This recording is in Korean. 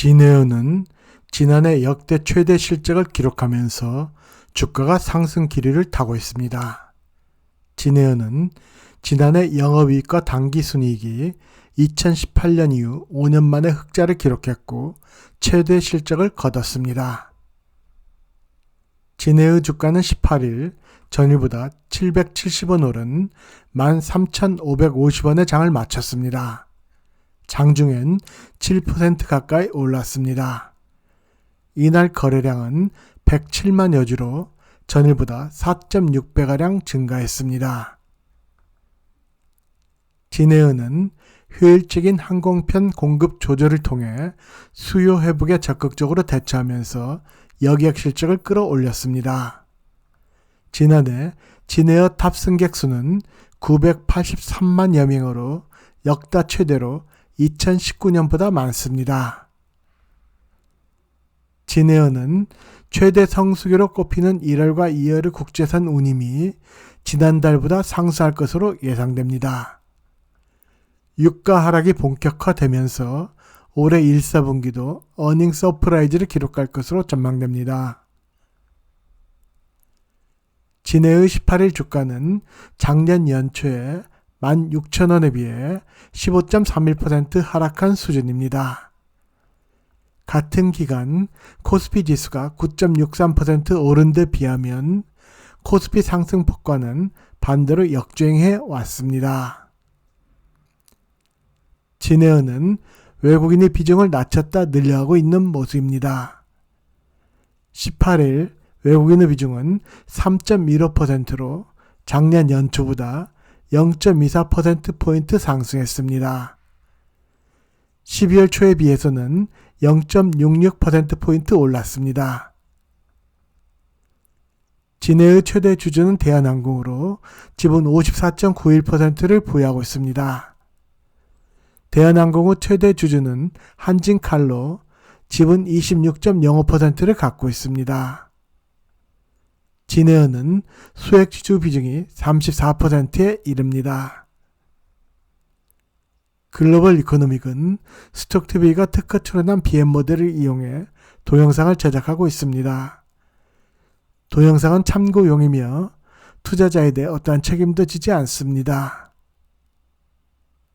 진에어는 지난해 역대 최대 실적을 기록하면서 주가가 상승 기류를 타고 있습니다. 진에어는 지난해 영업이익과 당기순이익이 2018년 이후 5년 만에 흑자를 기록했고 최대 실적을 거뒀습니다. 진해의 주가는 18일 전일보다 770원 오른 13,550원의 장을 마쳤습니다. 장중엔 7% 가까이 올랐습니다. 이날 거래량은 107만 여주로 전일보다 4.6배가량 증가했습니다. 진해은은 효율적인 항공편 공급 조절을 통해 수요 회복에 적극적으로 대처하면서 여객 실적을 끌어올렸습니다. 지난해 진에어 탑승객 수는 983만여 명으로 역다 최대로 2019년보다 많습니다. 진에어는 최대 성수기로 꼽히는 1월과 2월의 국제선 운임이 지난달보다 상승할 것으로 예상됩니다. 유가 하락이 본격화되면서 올해 1, 4분기도 어닝 서프라이즈를 기록할 것으로 전망됩니다. 진해의 18일 주가는 작년 연초에 16,000원에 비해 15.31% 하락한 수준입니다. 같은 기간 코스피 지수가 9.63% 오른 데 비하면 코스피 상승폭과는 반대로 역주행해 왔습니다. 진에어는 외국인의 비중을 낮췄다 늘려가고 있는 모습입니다. 18일 외국인의 비중은 3.15%로 작년 연초보다 0.24%포인트 상승했습니다. 12월 초에 비해서는 0.66%포인트 올랐습니다. 진해의 최대 주주는 대한항공으로 지분 54.91%를 보유하고 있습니다. 대한항공의 최대 주주는 한진칼로 지분 26.05%를 갖고 있습니다. 진해은은 수액주주 비중이 34%에 이릅니다. 글로벌 이코노믹은 스톡TV가 특허 출원한 BM 모델을 이용해 동영상을 제작하고 있습니다. 동영상은 참고용이며 투자자에 대해 어떠한 책임도 지지 않습니다.